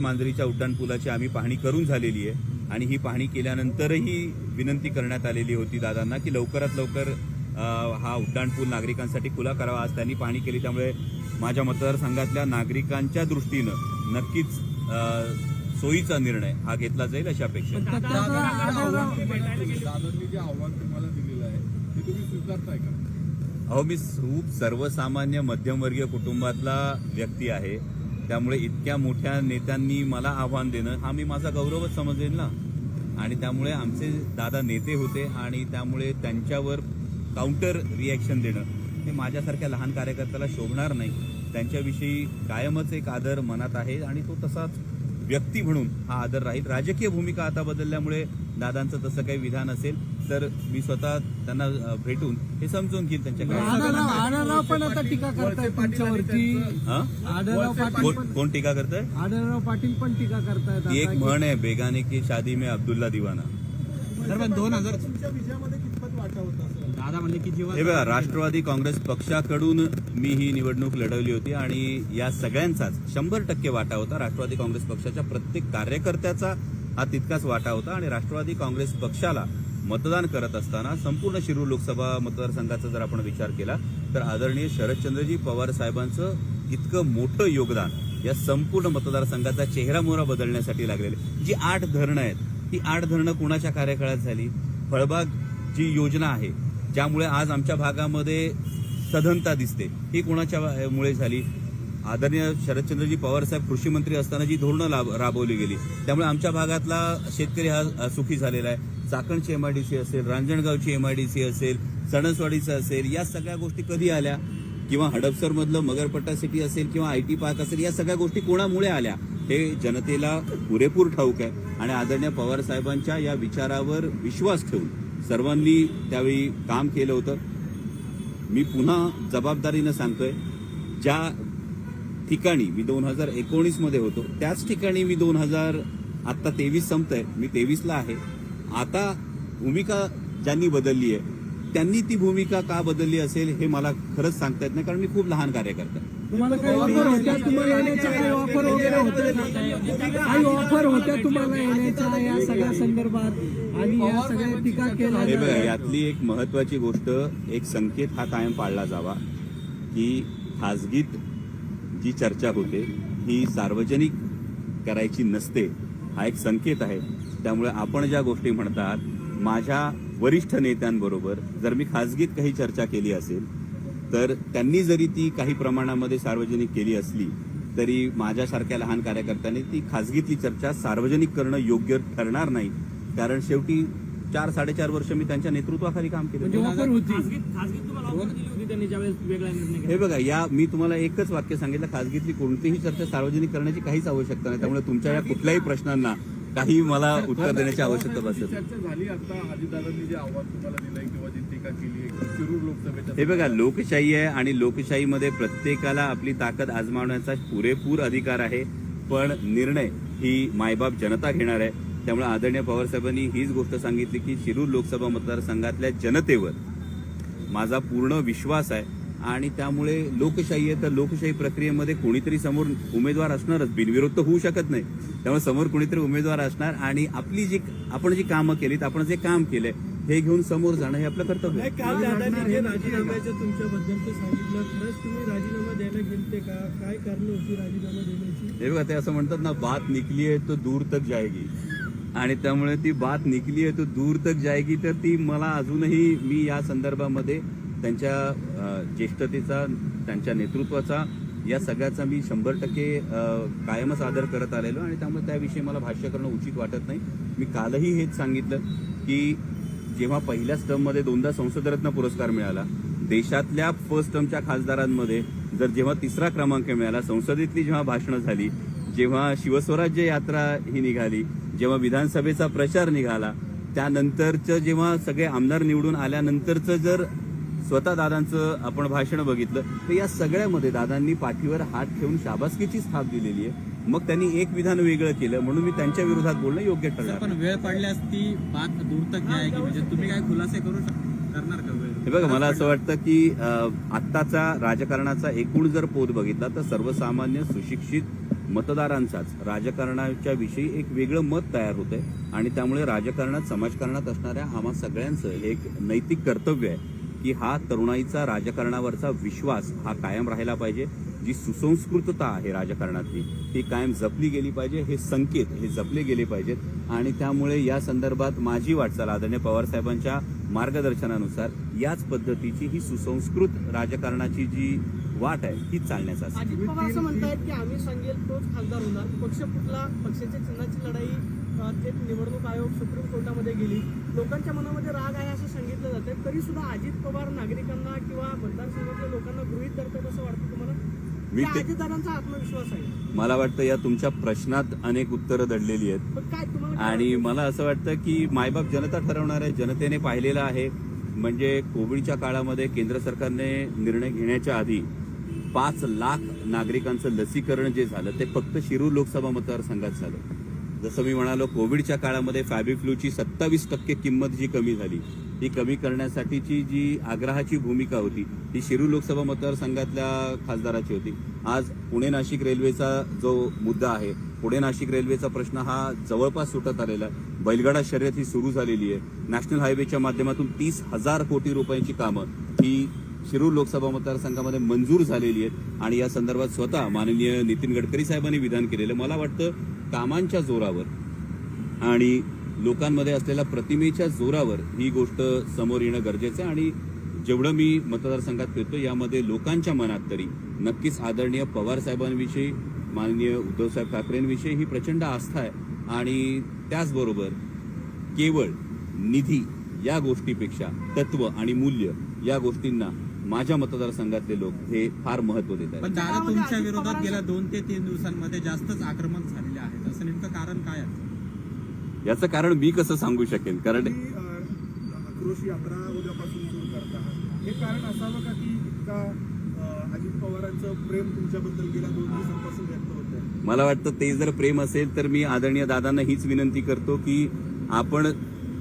मांजरीच्या उड्डाणपुलाची आम्ही पाहणी करून झालेली आहे आणि ही पाहणी केल्यानंतरही विनंती करण्यात आलेली होती दादांना की लवकरात लवकर हा उड्डाणपूल नागरिकांसाठी खुला करावा आज त्यांनी पाहणी केली त्यामुळे माझ्या मतदारसंघातल्या नागरिकांच्या दृष्टीनं नक्कीच अ, सोयीचा निर्णय हा घेतला जाईल अशी अपेक्षा आहे. दादांनी जे आव्हान तुम्हाला दिलेलं आहे ते तुम्ही स्वीकारताय का अहो मी खूप सर्वसामान्य मध्यमवर्गीय कुटुंबातला व्यक्ती आहे त्यामुळे इतक्या मोठ्या नेत्यांनी मला आव्हान देणं हा मी माझा गौरवच समजेल ना. आणि त्यामुळे आमचे दादा नेते होते आणि त्यामुळे त्यांच्यावर काउंटर रिॲक्शन देणं हे माझ्यासारख्या लहान कार्यकर्त्याला शोभणार नाही. त्यांच्याविषयी कायमच एक आदर मनात आहे आणि तो तसाच व्यक्ती म्हणून हा आदर राहील. राजकीय भूमिका आता बदलल्यामुळे दादांचं तसं काही विधान असेल. तर मी स्वतः त्यांना भेटून हे समजून घेईल त्यांच्या पण आता टीका करतायत तुमच्यावरती. कोण पण टीका करतंय? आढळराव पाटील पण टीका करतायत एक म्हण आहे बेगाने की शादी में अब्दुल्ला दिवाना. दोन हजार दादा म्हणले की जेव्हा हे बघा राष्ट्रवादी काँग्रेस पक्षाकडून मी ही निवडणूक लढवली होती आणि या सगळ्यांचाच शंभर टक्के वाटा होता. राष्ट्रवादी काँग्रेस पक्षाच्या प्रत्येक कार्यकर्त्याचा हा तितकाच वाटा होता आणि राष्ट्रवादी काँग्रेस पक्षाला मतदान करत असताना संपूर्ण शिरूर लोकसभा मतदारसंघाचा जर आपण विचार केला तर आदरणीय शरदचंद्रजी पवार साहेबांचं इतकं मोठं योगदान या संपूर्ण मतदारसंघाचा चेहरा मोहरा बदलण्यासाठी लागलेले जी आठ धरणं आहेत ती आठ धरणं कुणाच्या कार्यकाळात झाली? फळबाग जी योजना आहे ज्यामुळे आज आमच्या भागामध्ये सधनता दिसते ही कोणाच्या मुळे झाली? आदरणीय शरदचंद्रजी पवार साहेब कृषी मंत्री असताना जी धोरणं राबवली गेली त्यामुळे आमच्या भागातला शेतकरी हा सुखी झालेला आहे. चाकणची एम आय डी सी असेल रांजणगावची एम आय डी सी असेल सणसवाडीचं असेल या सगळ्या गोष्टी कधी आल्या? किंवा हडपसरमधलं मगरपट्टा सिटी असेल किंवा आय टी पार्क असेल या सगळ्या गोष्टी कोणामुळे आल्या? हे जनतेला पुरेपूर ठाऊक आहे. आणि आदरणीय पवार साहेबांच्या या विचारावर विश्वास ठेवून सर्वांनी त्यावेळी काम केलं होतं. मी पुन्हा जबाबदारीनं सांगतोय ज्या ठिकाणी मी दोन हजार एकोणीसमध्ये होतो त्याच ठिकाणी मी दोन हजार आत्ता तेवीस संपतंय. मी तेवीसला आहे. आता भूमिका ज्यांनी बदलली आहे त्यांनी ती भूमिका का बदलली असेल हे मला खरंच सांगता येत नाही कारण मी खूप लहान कार्यकर्ता. तुम्हाला काही ऑफर होत्या तुम्हाला येण्याच्या काही ऑफर वगैरे होत्या का? काही ऑफर होत्या तुम्हाला येण्याच्या या सगळ्या संदर्भात आणि या सगळ्या टीका केल्या बघा जातात. यातली एक महत्वाची गोष्ट एक संकेत हा कायम पाळला जावा की खाजगीत जी चर्चा होते ही सार्वजनिक करायची नसते हा एक संकेत आहे त्यामुळे आपण ज्या गोष्टी म्हणतात माझ्या वरिष्ठ नेत्यांबरोबर जर मी खाजगीत काही चर्चा केली असेल तर त्यांनी जरी ती काही प्रमाणामध्ये सार्वजनिक केली असली तरी माझ्यासारख्या लहान कार्यकर्त्यांनी ती खाजगीतली चर्चा सार्वजनिक करणं योग्य ठरणार नाही. कारण शेवटी चार साडेचार वर्ष मी त्यांच्या नेतृत्वाखाली काम केलं. म्हणजे ऑफर होती. खासगीत तुम्हाला ऑफर दिली होती त्यांनी ज्यावेळेस वेगळा निर्णय घेतला. हे बघा या मी तुम्हाला एकच वाक्य सांगितलं खाजगीतली कोणतीही चर्चा सार्वजनिक करण्याची काहीच आवश्यकता नाही. त्यामुळे तुमच्या या कुठल्याही प्रश्नांना काही मला उत्तर देण्याची आवश्यकता लोकसभेच्या हे बघा लोकशाही आहे आणि लोकशाहीमध्ये प्रत्येकाला आपली ताकद आजमावण्याचा पुरेपूर अधिकार आहे पण निर्णय ही मायबाप जनता घेणार आहे. त्यामुळे आदरणीय पवारसाहेबांनी हीच गोष्ट सांगितली की शिरूर लोकसभा मतदारसंघातल्या जनतेवर माझा पूर्ण विश्वास आहे आणि त्यामुळे लोकशाही आहे तर लोकशाही प्रक्रियेमध्ये कोणीतरी समोर उमेदवार असणारच. बिनविरोध तर होऊ शकत नाही. त्यामुळे समोर कोणीतरी उमेदवार असणार आणि आपली जी आपण जी कामं केलीत आपण जे काम केलंय हे घेऊन समोर जाणं हे आपलं कर्तव्य आहे. काल दादांनी जे राजीनाम्याचं तुमच्याबद्दल सांगितलं. खरंच तुम्ही राजीनामा द्यायला गेलते का? काय कारण होती राजीनामा देण्याची? हे बघा ते असं म्हणतात ना बात निकली आहे तो दूर तक जाएगी आणि त्यामुळे ती बात निकली आहे तो दूर तक जाएगी तर ती मला अजूनही मी या संदर्भामध्ये त्यांच्या ज्येष्ठतेचा त्यांच्या नेतृत्वाचा या सगळ्याचा मी शंभर टक्के कायमच आदर करत आलेलो आणि त्यामुळे त्याविषयी मला भाष्य करणं उचित वाटत नाही. मी कालही हेच सांगितलं की जेव्हा पहिल्या टर्ममध्ये दोनदा संसदरत्न पुरस्कार मिळाला देशातल्या फर्स्ट टर्मच्या खासदारांमध्ये जर जेव्हा तिसरा क्रमांक मिळाला संसदेतली जेव्हा भाषणं झाली जेव्हा शिवस्वराज्य यात्रा ही निघाली जेव्हा विधानसभेचा प्रचार निघाला त्यानंतरचं जेव्हा सगळे आमदार निवडून आल्यानंतरचं जर स्वतः दादांचं आपण भाषण बघितलं तर या सगळ्यामध्ये दादांनी पाठीवर हात ठेवून शाबासकीची थाप दिलेली आहे. मग त्यांनी एक विधान वेगळं केलं म्हणून मी त्यांच्या विरोधात बोलणं योग्य ठरणार पण. वेळ पडल्यास ती बात दूर तक आहे की म्हणजे तुम्ही काय खुलासे करू करणार का हे बघा मला असं वाटतं की आत्ताचा राजकारणाचा एकूण जर पोत बघितला तर सर्वसामान्य सुशिक्षित मतदारांचाच राजकारणाच्या विषयी एक वेगळं मत तयार होतंय. आणि त्यामुळे राजकारणात समाजकारणात असणाऱ्या आम्हा सगळ्यांचं एक नैतिक कर्तव्य आहे. की हा तरुणाईचा राजकारणावरचा विश्वास हा कायम राहिला पाहिजे. जी सुसंस्कृतता आहे राजकारणातली ती कायम जपली गेली पाहिजे हे संकेत हे जपले गेले पाहिजेत. आणि त्यामुळे या संदर्भात माझी वाटचाल आदरणीय पवारसाहेबांच्या मार्गदर्शनानुसार याच पद्धतीची ही सुसंस्कृत राजकारणाची जी वाट आहे ती चालण्याचा अजित पवार असं म्हणतायत की आम्ही सांगेल तोच खासदार होणार. पक्ष फुटला पक्षाच्या चिन्हाची लढाई थेट निवडणूक आयोग सुप्रीम कोर्टामध्ये गेली. लोकांच्या मनामध्ये राग आहे असं सांगितलं जातं तरी सुद्धा अजित पवार नागरिकांना किंवा मतदारसंघातल्या लोकांना गृहित धरतात असं वाटतं तुम्हाला? आत्मविश्वास आहे. मला वाटतं या तुमच्या प्रश्नात अनेक उत्तरं दडलेली आहेत. आणि? मला असं वाटतं की मायबाप जनता ठरवणार आहे. जनतेने पाहिलेलं आहे. म्हणजे कोविडच्या काळामध्ये केंद्र सरकारने निर्णय घेण्याच्या आधी पाच लाख नागरिकांचं लसीकरण जे झालं ते फक्त शिरूर लोकसभा मतदारसंघात झालं. जसं मी म्हणालो कोविडच्या काळामध्ये फॅबिफ्लूची सत्तावीस टक्के किंमत जी कमी झाली ती कमी करण्यासाठीची जी आग्रहाची भूमिका होती ती शिरू लोकसभा मतदारसंघातल्या खासदाराची होती. आज पुणे नाशिक रेल्वेचा जो मुद्दा आहे पुणे नाशिक रेल्वेचा प्रश्न हा जवळपास सुटत आलेला आहे. बैलगाडा शर्यत ही सुरू झालेली आहे. नॅशनल हायवेच्या माध्यमातून तीस हजार कोटी रुपयांची कामं ही शिरूर लोकसभा मतदारसंघामध्ये मंजूर झालेली आहेत. आणि या संदर्भात स्वतः माननीय नितीन गडकरी साहेबांनी विधान केलेलं. मला वाटतं कामांच्या जोरावर आणि लोकांमध्ये असलेल्या प्रतिमेच्या जोरावर ही गोष्ट समोर येणं गरजेचं आहे. आणि जेवढं मी मतदारसंघात फिरतो यामध्ये लोकांच्या मनात तरी नक्कीच आदरणीय पवार साहेबांविषयी माननीय उद्धवसाहेब ठाकरेंविषयी ही प्रचंड आस्था आहे. आणि त्याचबरोबर केवळ निधी या गोष्टीपेक्षा तत्व आणि मूल्य या गोष्टींना माझ्या मतदारसंघातले लोक हे फार महत्त्व देत आहेत. तुमच्या विरोधात गेल्या दोन ते तीन दिवसांमध्ये जास्तच आक्रमक झालेले असं नेमकं कारण काय आहे? याचं कारण मी कसं सांगू शकेन? कारण आक्रोश यात्रा उद्यापासून सुरू करता आहात हे कारण असावं का की इतका अजित पवारांचं प्रेम तुमच्याबद्दल गेल्या दोन दिवसांपासून व्यक्त होत मला वाटतं ते जर प्रेम असेल तर मी आदरणीय दादांना हीच विनंती करतो की आपण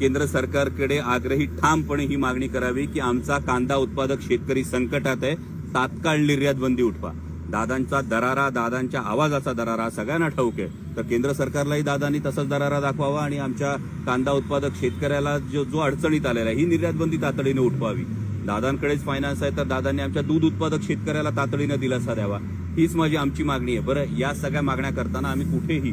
केंद्र सरकारकडे आग्रही ठामपणे ही मागणी करावी की आमचा कांदा उत्पादक शेतकरी संकटात आहे. तात्काळ निर्यात बंदी उठवा. दादांचा दरारा दादांच्या आवाजाचा दरारा सगळ्यांना ठाऊक आहे. तर केंद्र सरकारलाही दादांनी तसाच दरारा दाखवावा आणि आमच्या कांदा उत्पादक शेतकऱ्याला जो जो अडचणीत आलेला आहे ही निर्यातबंदी तातडीने उठवावी. दादांकडेच फायनान्स आहे तर दादांनी आमच्या दूध उत्पादक शेतकऱ्याला तातडीनं दिलासा द्यावा. हीच माझी आमची मागणी आहे. बरं या सगळ्या मागण्या करताना आम्ही कुठेही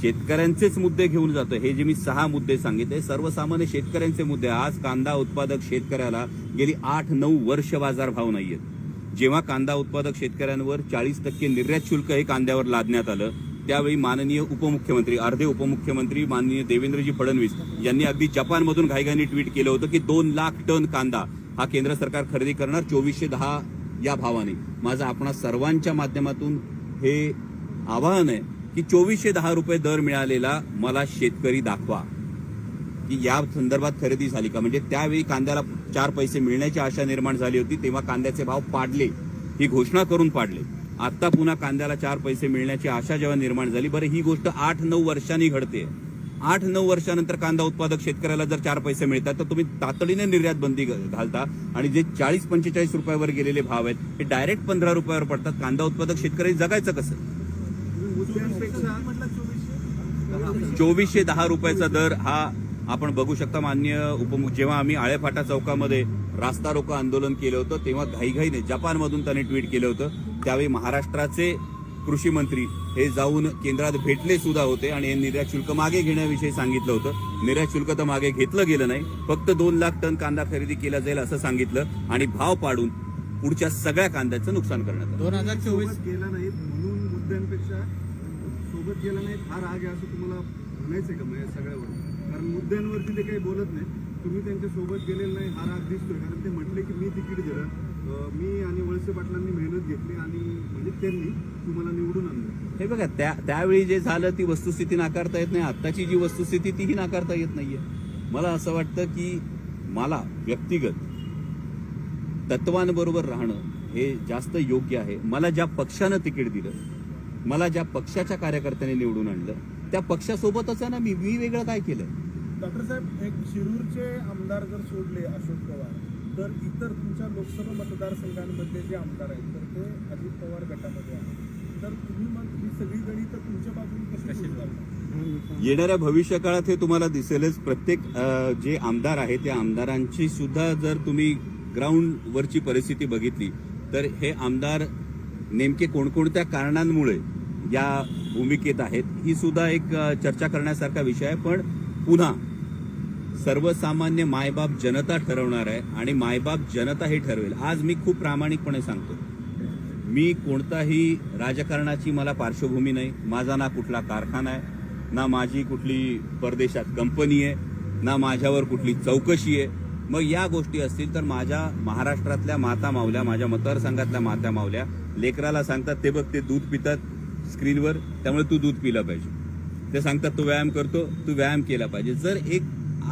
शेतकऱ्यांचेच मुद्दे घेऊन जातो हे जे मी सहा मुद्दे सांगितले सर्वसामान्य शेतकऱ्यांचे मुद्दे. आज कांदा उत्पादक शेतकऱ्याला गेली आठ नऊ वर्ष बाजारभाव नाही नाहीयेत. जेव्हा कांदा उत्पादक शेतकऱ्यांवर चाळीस टक्के निर्यात शुल्क हे कांद्यावर लादण्यात आलं त्यावेळी माननीय उपमुख्यमंत्री अर्धे उपमुख्यमंत्री माननीय देवेंद्रजी फडणवीस यांनी अगदी जपानमधून घाईघाईने ट्विट केलं होतं की दोन लाख टन कांदा हा केंद्र सरकार खरेदी करणार चोवीसशे दहा या भावाने. माझं आपणा सर्वांच्या माध्यमातून हे आवाहन आहे की चोवीसशे दहा रुपये दर मिळालेला मला शेतकरी दाखवा. की या संदर्भात खरेदी झाली का? म्हणजे त्यावेळी कांद्याला चार पैसे मिळण्याची आशा निर्माण झाली होती तेव्हा कांद्याचे भाव पाडले. ही घोषणा करून पाडले. आता पुन्हा कांद्याला चार पैसे मिळण्याची आशा जेव्हा निर्माण झाली बरं ही गोष्ट आठ नऊ वर्षांनी घडते. आठ नऊ वर्षानंतर कांदा उत्पादक शेतकऱ्याला जर चार पैसे मिळतात तर तुम्ही तातडीने निर्यात बंदी घालता आणि जे चाळीस पंचेचाळीस रुपयावर गेलेले भाव आहेत हे डायरेक्ट पंधरा रुपयावर पडतात. कांदा उत्पादक शेतकरी जगायचं कसं? चोवीसशे दहा रुपयाचा दर हा आपण बघू शकता मान्य उपमुख जेव्हा आम्ही आळेफाटा चौकामध्ये रास्ता रोको आंदोलन केलं होतं तेव्हा घाईघाईने जपानमधून त्याने ट्विट केलं होतं. त्यावेळी महाराष्ट्राचे कृषी मंत्री हे जाऊन केंद्रात भेटले सुद्धा होते आणि हे निर्यात शुल्क मागे घेण्याविषयी सांगितलं होतं. निर्यात शुल्क तर मागे घेतलं गेलं नाही फक्त दोन लाख टन कांदा खरेदी केला जाईल असं सांगितलं आणि भाव पाडून पुढच्या सगळ्या कांद्याचं नुकसान करण्यात आलं. दोन हजार चोवीस गेला नाहीत म्हणून मुद्द्यांपेक्षा सोबत गेला नाहीत हा राग आहे असं तुम्हाला म्हणायचंय का? म्हणजे सगळ्यावर. मुद्द्यांवरती ते काही बोलत नाही तुम्ही त्यांच्यासोबत गेलेलं नाही हा राग दिसतोय. कारण ते म्हटले की मी तिकीट दिलं. मी आणि वळसे पाटलांनी मेहनत घेतली आणि म्हणजे त्यांनी तुम्हाला निवडून आणलं. हे बघा त्या त्यावेळी जे झालं ती वस्तुस्थिती नाकारता येत नाही. आत्ताची जी वस्तुस्थिती तीही नाकारता येत नाहीये. मला असं वाटतं की मला व्यक्तिगत तत्वांबरोबर राहणं हे जास्त योग्य आहे. मला ज्या पक्षानं तिकीट दिलं मला ज्या पक्षाच्या कार्यकर्त्याने निवडून आणलं त्या पक्षासोबतच आहे ना मी मी वेगळं काय केलं डॉक्टर साहेब एक शिरूरचे आमदार जर सोडले अशोक पवार तर इतर तुमच्या लोकसभा मतदारसंघांमधले जे आमदार आहेत तर ते अजित पवार गटामध्ये आहेत. तर तुम्ही मग ही सगळी गणितं तुमच्या बाजूने कशी? येणाऱ्या भविष्य काळात हे तुम्हाला दिसेलच. प्रत्येक जे आमदार आहेत त्या आमदारांची सुद्धा जर तुम्ही ग्राउंड वरची परिस्थिती बघितली तर हे आमदार नेमके कोणकोणत्या कारणांमुळे या भूमिकेत आहेत ही सुद्धा एक चर्चा करण्यासारखा विषय आहे. पण पुन्हा सर्वसामान्य मायबाप जनता ठरवणार आहे आणि मायबाप जनता हे ठरवेल. आज मी खूप प्रामाणिकपणे सांगतो. मी कोणताही राजकारणाची मला पार्श्वभूमी नाही. माझा ना कुठला कारखाना आहे ना माझी कुठली परदेशात कंपनी आहे ना माझ्यावर कुठली चौकशी आहे. मग या गोष्टी असतील तर माझ्या महाराष्ट्रातल्या माता मावल्या माझ्या मतदारसंघातल्या माता मावल्या लेकराला सांगतात ते बघ ते दूध पितात स्क्रीनवर त्यामुळे तू दूध पिलं पाहिजे. ते सांगतात तू व्यायाम करतो तू व्यायाम केला पाहिजे. जर एक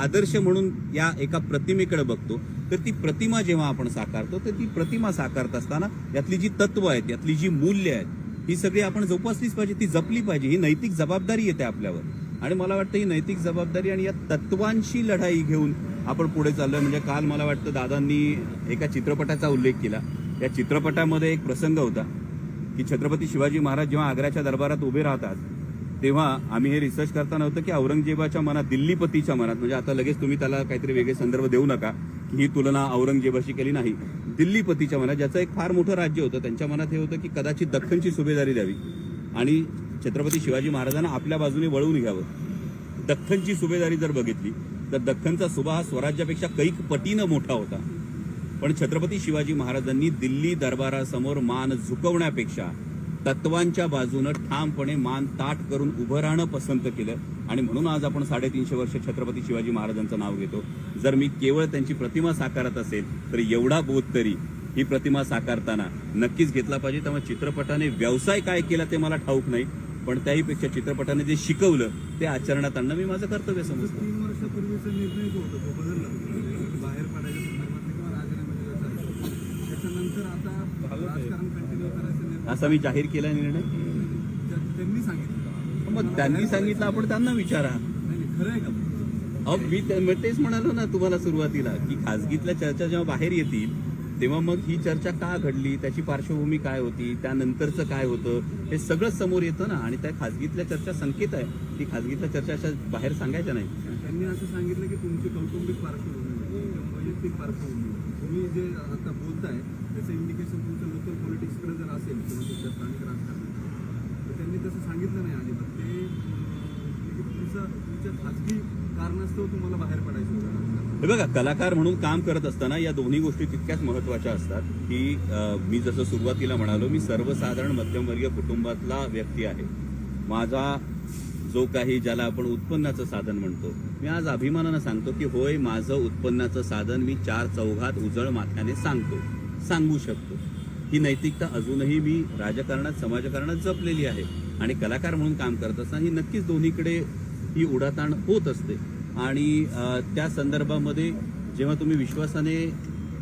आदर्श म्हणून या एका प्रतिमेकडे बघतो तर ती प्रतिमा जेव्हा आपण साकारतो तर ती प्रतिमा साकारत असताना यातली जी तत्व आहेत यातली जी मूल्य आहेत ही सगळी आपण जोपासलीच पाहिजे ती जपली पाहिजे ही नैतिक जबाबदारी येते आपल्यावर. आणि मला वाटतं ही नैतिक जबाबदारी आणि या तत्वांशी लढाई घेऊन आपण पुढे चाललोय. म्हणजे काल मला वाटतं दादांनी एका चित्रपटाचा उल्लेख केला. या चित्रपटामध्ये एक प्रसंग होता की छत्रपती शिवाजी महाराज जेव्हा आग्र्याच्या दरबारात उभे राहतात तेव्हा आम्ही हे रिसर्च करताना होतं की औरंगजेबाच्या मनात दिल्लीपतीच्या मनात म्हणजे आता लगेच तुम्ही त्याला काहीतरी वेगळे संदर्भ देऊ नका की ही तुलना औरंगजेबाशी केली नाही. दिल्लीपतीच्या मनात ज्याचं एक फार मोठं राज्य होतं त्यांच्या मनात हे होतं की कदाचित दख्खनची सुभेदारी द्यावी. आणि छत्रपती शिवाजी महाराजांना आपल्या बाजूने वळवून घ्यावं. दख्खनची सुभेदारी जर बघितली तर दख्खनचा सुभा हा स्वराज्यापेक्षा कैक पटीनं मोठा होता. पण छत्रपती शिवाजी महाराजांनी दिल्ली दरबारासमोर मान झुकवण्यापेक्षा तत्वांच्या बाजूनं ठामपणे मान ताट करून उभं राहणं पसंत केलं. आणि म्हणून आज आपण साडेतीनशे वर्ष छत्रपती शिवाजी महाराजांचं नाव घेतो. जर मी केवळ त्यांची प्रतिमा साकारत असेल तर एवढा बोध तरी ही प्रतिमा साकारताना नक्कीच घेतला पाहिजे. त्यामुळे चित्रपटाने व्यवसाय काय केला ते मला ठाऊक नाही. पण त्याहीपेक्षा चित्रपटाने जे शिकवलं ते आचरणात आणणं मी माझं कर्तव्य समजतो तीन वर्षापूर्वीचा निर्णय जो होता तो बदलला बाहेर पडायच्या संदर्भात किंवा राजीनाम्याचा व्यवसाय. त्याच्यानंतर आता राजकारण कंटिन्यू करायचा निर्णय असा मी जाहीर केला निर्णय. त्या- त्यांनी सांगितलं. मग त्यांनी सांगितलं आपण त्यांना विचारा. खरं आहे का? अहो मी तेच म्हणालो ना तुम्हाला सुरुवातीला की खासगीतल्या चर्चा जेव्हा बाहेर येतील तेव्हा मग ही चर्चा का घडली? त्याची पार्श्वभूमी काय होती? त्यानंतरचं काय होतं? हे सगळं समोर येतं ना आणि त्या खासगीतल्या चर्चा संकेत आहे. की खासगीतल्या चर्चा अशा बाहेर सांगायच्या नाही त्यांनी असं सांगितलं की तुमची कौटुंबिक पार्श्वभूमी वैयक्तिक पार्श्वभूमी तुम्ही जे आता बोलताय त्याचं इंडिकेशन तुमचं लोकल पॉलिटिक्सकडे जर असेल किंवा तुमच्या स्थानिक राजकारणात तर त्यांनी तसं सांगितलं नाही अजिबात ते अं, की तुमचं तुमच्या कारणास्तव तुम्हाला बाहेर पडायचं होतं. हे बघा कलाकार म्हणून काम करत असताना या दोन्ही गोष्टी तितक्याच महत्त्वाच्या असतात की मी जसं सुरुवातीला म्हणालो मी सर्वसाधारण मध्यमवर्गीय कुटुंबातला व्यक्ती आहे. माझा जो काही ज्याला आपण उत्पन्नाचं साधन म्हणतो मी आज अभिमानानं सांगतो की होय माझं उत्पन्नाचं साधन मी चार चौघात उजळ माथ्याने सांगतो सांगू शकतो. ही नैतिकता अजूनही मी राजकारणात समाजकारणात जपलेली आहे. आणि कलाकार म्हणून काम करत असताना ही नक्कीच दोन्हीकडे ही उडाताण होत असते. आणि त्या संदर्भामध्ये जेव्हा तुम्ही विश्वासाने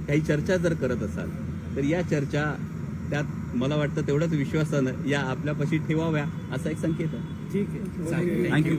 काही चर्चा जर करत असाल तर या चर्चा त्यात मला वाटतं तेवढ्याच विश्वासानं या आपल्यापाशी ठेवाव्या असा एक संकेत आहे. ठीक आहे. थँक्यू